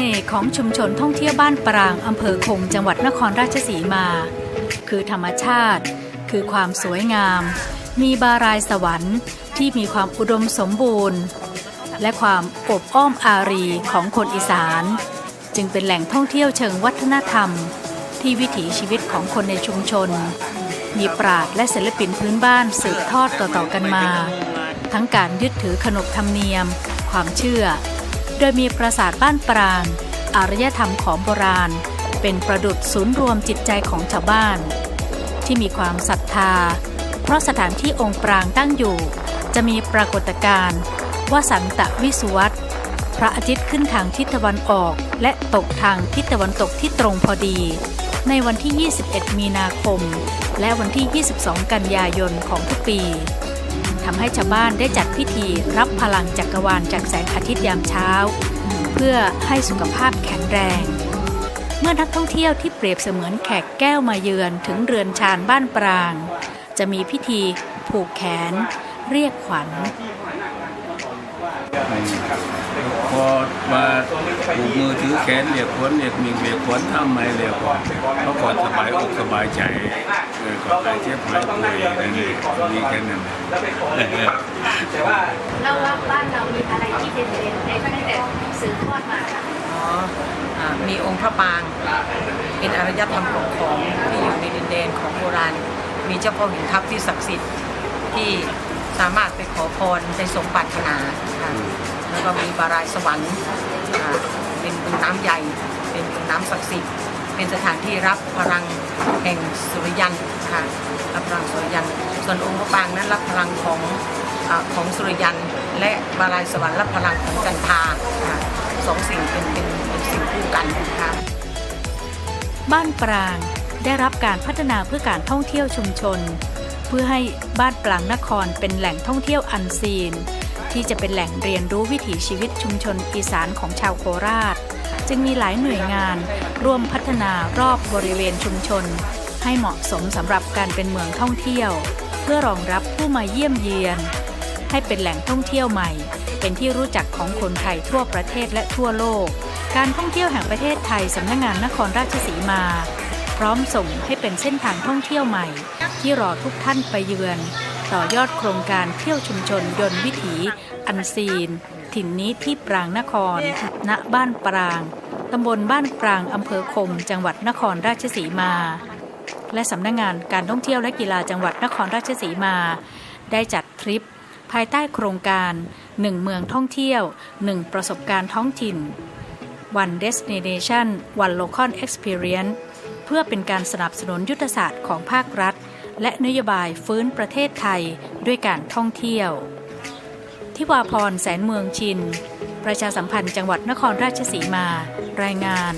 น่ห์ของชุมชนท่องเที่ยวบ้านปรางอำเภอคงจังหวัดนครราชสีมา คือธรรมชาติ คือความสวยงาม มีบารายสวรรค์ที่มีความอุดมสมบูรณ์ และความอบอ้อมอารีของคนอีสาน จึงเป็นแหล่งท่องเที่ยวเชิงวัฒนธรรม ที่วิถีชีวิตของคนในชุมชน มีปราดและศิลปินพื้นบ้านสืบทอดต่อๆกันมา ทั้งการยึดถือขนบธรรมเนียม ความเชื่อ โดยมีปราสาทบ้านปราง อารยธรรมของโบราณ เป็นประดุษศูนย์รวมจิตใจของชาวบ้าน ที่มีความศรัทธา เพราะสถานที่องค์ปรางตั้งอยู่ จะมีปรากฏการณ์ว่าสันตะวิสุวัตพระอาทิตย์ขึ้นทางทิศตะวันออก และตกทางทิศตะวันตกที่ตรงพอดี ในวันที่ 21 มีนาคม และวันที่ 22 กันยายนของทุกปี ทำให้ชาวบ้านได้จัดพิธีรับพลังจักรวาลจากแสงอาทิตย์ยามเช้า เพื่อให้สุขภาพแข็งแรง เมื่อนักท่องเที่ยวที่เปรียบเสมือนแขกแก้วมาเยือนถึงเรือนชานบ้านปราง จะมีพิธีผูกแขน เรียกขวัญพอมาผูกมือถือแขนเรียกขวัญเรียกมิงเรียกขวัญทำไมเรียกว่าเขาก่อนสบายอกสบายใจ ออก่อนไปเจ็บหายป่วยนั่นเองมีแค่นั้นเราว่าบ้านเรามีอะไรที่เด่นๆในตั้งแต่สืบทอดมาค่ะอ๋ออ่ามีองค์พระปราง เป็นอารยธรรมของของที่อยู่ในดินแดนของโบราณ มีเจ้าพ่อหินทับที่ศักดิ์สิทธิ์ที่สามารถไปขอพรในสมปรารถนาค่ะแล้วก็มีบารายสวรรค์อ่าเป็นบึงน้ำใหญ่ เป็นบึงน้ำศักดิ์สิทธิ์ เป็นสถานที่รับพลังแห่งสุริยันค่ะรับพลังสุริยันส่วนองค์พระปรางนั้นรับพลังของอของสุริยันและบารายสวรรค์รับพลังของจันทราค่ะสองสิ่งเป็นเป็นเป็นสิ่งคู่กันค่ะบ้านปรางได้รับการพัฒนาเพื่อการท่องเที่ยวชุมชน เพื่อให้บ้านปรางนครเป็นแหล่งท่องเที่ยวอันซีน ที่จะเป็นแหล่งเรียนรู้วิถีชีวิตชุมชนอีสานของชาวโคราช จึงมีหลายหน่วยงาน ร่วมพัฒนารอบบริเวณชุมชน ให้เหมาะสมสำหรับการเป็นเมืองท่องเที่ยว เพื่อรองรับผู้มาเยี่ยมเยียน ให้เป็นแหล่งท่องเที่ยวใหม่ เป็นที่รู้จักของคนไทยทั่วประเทศและทั่วโลก การท่องเที่ยวแห่งประเทศไทยสำนักงานนครราชสีมา พร้อมส่งให้เป็นเส้นทางท่องเที่ยวใหม่ ที่รอทุกท่านไปเยือน ต่อยอดโครงการเที่ยวชุมชนยนต์วิถี อันซีนถิ่นนี้ที่ปรางนคร ณ บ้านปราง ตำบลบ้านปรางอำเภอคง จังหวัดนครราชสีมา และสำนักงานการท่องเที่ยวและกีฬาจังหวัดนครราชสีมา ได้จัดทริป ภายใต้โครงการ 1 เมืองท่องเที่ยว 1 ประสบการณ์ท้องถิ่น One Destination One Local Experience เพื่อเป็นการสนับสนุนยุทธศาสตร์ของภาครัฐ และนโยบายฟื้นประเทศไทยด้วยการท่องเที่ยวทิวาพรแสนเมืองชิน ประชาสัมพันธ์จังหวัดนครราชสีมา รายงาน